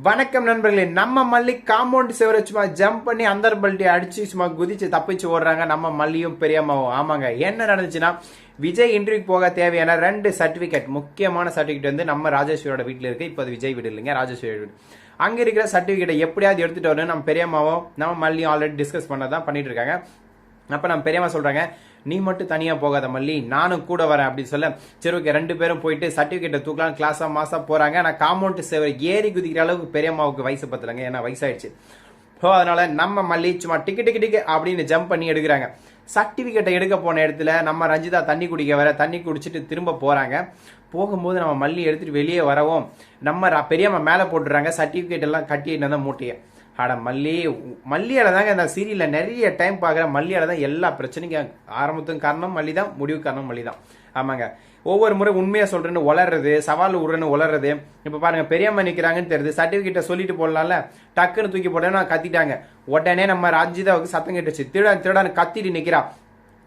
வணக்கம் நண்பர்களே நம்ம மல்லி காம்பவுண்ட் செவரை சும்மா ஜம்ப் பண்ணி அந்தர் பல்ட்டி அடிச்சு சும்மா குதிச்சு தப்பிச்சு ஓடுறாங்க. நம்ம மல்லியும் பெரியம்மாவும். ஆமாங்க என்ன நடந்துச்சுன்னா விஜய் இன்டர்வியூக்கு போக தேவையான ரெண்டு சர்டிபிகேட் முக்கியமான சர்டிபிகேட் வந்து நம்ம ராஜேஸ்வரியோட வீட்டில் இருக்கு. இப்போ அது விஜய் வீடு இல்லைங்க ராஜேஸ்வரி வீடு. அங்க இருக்கிற சர்டிபிகேட்டை எப்படியாவது எடுத்துட்டு வரணும் நம்ம பெரியம்மாவும் நம்ம மல்லியும் ஆல்ரெடி டிஸ்கஸ் பண்ணதான் பண்ணிட்டு இருக்காங்க. அப்போ நம்ம பெரியம்மா சொல்கிறாங்க நீ மட்டும் தனியாக போகாத மல்லி நானும் கூட வரேன் அப்படின்னு சொல்ல சரி ஓகே ரெண்டு பேரும் போயிட்டு சர்டிஃபிகேட்டை தூக்கலாம் கிளாஸாக மாதம் போகிறாங்க ஆனால் காம்பவுண்ட் சேவர் ஏறி குதிக்கிற அளவுக்கு பெரியம்மாவுக்கு வயசு பத்தலைங்க ஏன்னா வயசாயிடுச்சு. ஸோ அதனால் நம்ம மல்லி சும்மா டிக்கு டிக்கு டிக்கு அப்படின்னு ஜம்ப் பண்ணி எடுக்கிறாங்க. சர்டிஃபிகேட்டை எடுக்க போன இடத்துல நம்ம ரஞ்சிதா தண்ணி குடிக்க வர தண்ணி குடிச்சிட்டு திரும்ப போகிறாங்க போகும்போது நம்ம மல்லி எடுத்துகிட்டு வெளியே வரவும் நம்ம பெரியம்மா மேலே போட்டுறாங்க சர்டிஃபிகேட் எல்லாம் கட்டிட்டு அந்த மூட்டையை. அட மல்லி மல்லியால் தாங்க இந்த சீரியலில் நிறைய டைம் பார்க்குற மல்லியால் தான் எல்லா பிரச்சனைக்கும் ஆரம்பத்துக்கும் காரணம் மல்லி தான் முடிவு காரணம் மல்லி தான் ஆமாங்க. ஒவ்வொரு முறை உண்மையாக சொல்கிறேன்னு உளறது சவால் விடுறேன்னு உளறது இப்போ பாருங்க பெரியம்மா நிற்கிறாங்கன்னு தெரியுது. சர்டிஃபிகேட்டை சொல்லிட்டு போடலாம்ல? டக்குன்னு தூக்கி போட்டேன்னா கத்திட்டாங்க. உடனே நம்ம ராஜிதாவுக்கு சத்தம் கேட்டுச்சு. திருடான் திருடான்னு கத்திட்டு நிற்கிறான்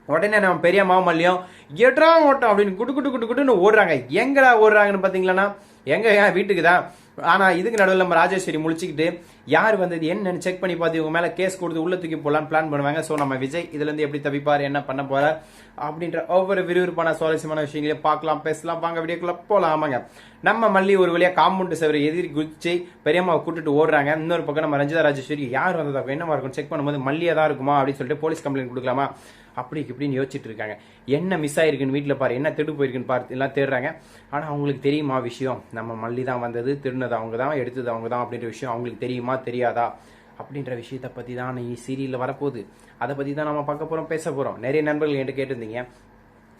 உடனே நம்ம பெரிய மாமல்லியும் எட்ரா ஓட்டம் அப்படின்னு குடு குட்டு குடு குட்டுன்னு ஓடுறாங்க. எங்கடா ஓடுறாங்கன்னு பாத்தீங்களா எங்க ஏன் வீட்டுக்கு தான். ஆனா இதுக்கு நடுவில் நம்ம ராஜேஸ்வரி முழிச்சுக்கிட்டு யார் வந்தது என்னன்னு செக் பண்ணி பார்த்து இவங்க மேல கேஸ் கொடுத்து உள்ள தூக்கி போலான்னு பிளான் பண்ணுவாங்க. சோ நம்ம விஜய் இதுல இருந்து எப்படி தவிப்பார் என்ன பண்ண போறார் அப்படின்ற ஒவ்வொரு விறுவிறுப்பான சுவாரஸ்யமான விஷயங்களையும் பார்க்கலாம் பேசலாம். வாங்க வீடியோக்குள்ள போகலாம் ஆமாங்க. நம்ம மல்லி ஒரு வழியா காம்பவுண்ட் செவரை எதிரி குதிச்சு பெரியம்மாவை கூட்டிட்டு ஓடுறாங்க. இன்னொரு பக்கம் நம்ம ரஞ்சிதா ராஜேஸ்வரி யார் வந்ததா என்னவா இருக்கும் செக் பண்ணும்போது மல்லியா தான் இருக்குமா அப்படின்னு சொல்லிட்டு போலீஸ் கம்ப்ளைண்ட் கொடுக்கலாமா? அப்படி இப்படின்னு யோசிச்சுட்டு இருக்காங்க. என்ன மிஸ் ஆயிருக்குன்னு வீட்டில் பாரு என்ன திருடு போயிருக்குன்னு பார்த்து எல்லாம் தேடுறாங்க. ஆனால் அவங்களுக்கு தெரியுமா விஷயம்? நம்ம மல்லி தான் வந்தது திருடினது அவங்க தான் எடுத்தது அவங்க தான் அப்படின்ற விஷயம் அவங்களுக்கு தெரியுமா தெரியாதா? அப்படின்ற விஷயத்தை பற்றி தான் நீ சீரியலில் வரப்போகுது. அதை பற்றி தான் நம்ம பார்க்க போகிறோம் பேச போகிறோம் நிறைய நண்பர்கள் என்கிட்ட கேட்டிருந்தீங்க.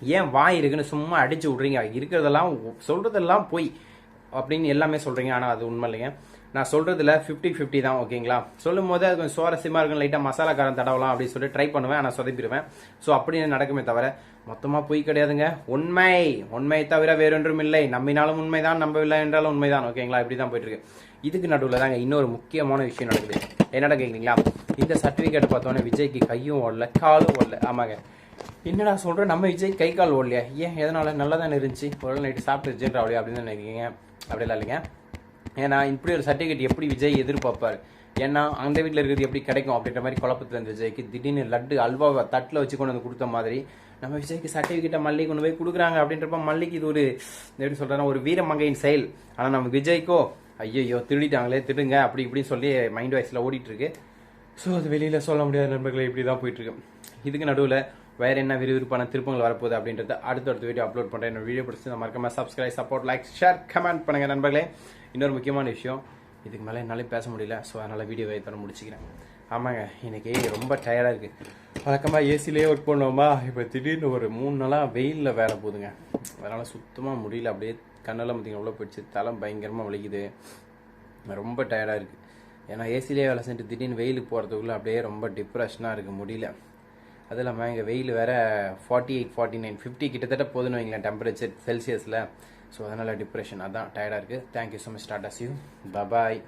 ஏன் வாய் இருக்குன்னு சும்மா அடிச்சு விட்றீங்க? இருக்கிறதெல்லாம் சொல்றதெல்லாம் போய். அப்படின்னு எல்லாமே சொல்றீங்க. ஆனால் அது உண்மை இல்லைங்க. நான் சொல்றதுல 50 50 தான் ஓகேங்களா? சொல்லும் போது அது கொஞ்சம் சுவாரஸ்யமா இருக்கும். லைட்டா மசாலா காரம் தடவலாம் அப்படின்னு சொல்லி ட்ரை பண்ணுவேன். ஆனால் சொதப்பிடுவேன். ஸோ அப்படின்னு நடக்குமே தவிர மொத்தமா பொய் கிடையாதுங்க. உண்மை. உண்மை தவிர வேறொன்றும் இல்லை. நம்பினாலும் உண்மைதான் நம்பவில்லை என்றாலும் உண்மைதான். ஓகேங்களா? இப்படி தான் போயிட்டு இருக்கு. இதுக்கு நடுவில் தாங்க இன்னொரு முக்கியமான விஷயம் நடக்குது. என்னடா கேக்குறீங்களா? இந்த சர்டிபிகேட் பார்த்தோன்னே விஜய்க்கு கையும் ஓடல காலும் ஓடல. ஆமாங்க. என்னடா சொல்கிறேன் நம்ம விஜய் கை கால் ஓடலையா? ஏன்? எதனால்? நல்லா தானே இருந்துச்சு. ஒரு நைட்டு சாப்பிட்டு ஜென்ரா அப்படியே அப்படின்னு நினைக்கிறீங்க. அப்படிலாம் இல்லைங்க. ஏன்னா இப்படி ஒரு சர்டிஃபிகேட் எப்படி விஜய் எதிர்பார்ப்பார்? ஏன்னா அந்த வீட்டில் இருக்கிறது எப்படி கிடைக்கும் அப்படின்ற மாதிரி குழப்பத்தில் இருந்த விஜய்க்கு திடீர்னு லட்டு அல்வாவை தட்டில் வச்சு கொண்டு வந்து கொடுத்த மாதிரி நம்ம விஜய்க்கு சர்டிஃபிகேட்டை மல்லிகை கொண்டு போய் கொடுக்குறாங்க அப்படின்றப்ப மல்லிக்கு இது ஒரு எப்படி சொல்கிறேன்னா ஒரு வீரமங்கையின் செயல். ஆனால் நம்ம விஜய்க்கோ ஐயோ திருடிட்டாங்களே திருடுங்க அப்படி இப்படின்னு சொல்லி மைண்ட் வாய்ஸில் ஓடிட்டுருக்கு ஸோ அது வெளியில் சொல்ல முடியாத நண்பர்களை இப்படி தான் போயிட்டுருக்கு இதுக்கு நடுவில் வேற என்ன விறுவிறுப்பான திருப்பங்கள் வரப்போகுது அப்படின்றத அடுத்த அடுத்த வீடியோ அப்லோட் பண்ணுறேன் என்னோட வீடியோ பிடிச்சி மறக்காம subscribe support like share comment பண்ணுங்கள் நண்பர்களே. இன்னொரு முக்கியமான விஷயம் இதுக்கு மேலே என்னாலே பேச முடியல ஸோ அதனால் வீடியோவை தர முடிச்சுக்கிறேன். ஆமாங்க இன்னைக்கு ரொம்ப டயர்டாக இருக்குது வழக்கமாக ஏசிலேயே ஒர்க் பண்ணுவோமா? இப்போ திடீர்னு ஒரு மூணு நாளாக வெயிலில் வேலை போகுதுங்க. அதனால் சுத்தமாக முடியல அப்படியே கண்ணெல்லாம் பார்த்தீங்கன்னா உள்ள போயிடுச்சு தலை பயங்கரமாக வலிக்குது. ரொம்ப டயர்டாக இருக்குது ஏன்னா ஏசிலேயே வேலை செஞ்சுட்டு திடீர்னு வெயிலுக்கு போகிறதுக்குள்ளே அப்படியே ரொம்ப டிப்ரெஷனாக இருக்குது முடியல. அது இல்லாமல் இங்கே வெயில் வேறு forty eight forty nine fifty கிட்டத்தட்ட போதுன்னு வைங்களேன் டெம்பரேச்சர் செல்சியஸில் ஸோ அதனால் டிப்ரெஷன் அதான் டயர்டாக இருக்குது தேங்க்யூ ஸோ மச் டாட்டா சியூ பபாய்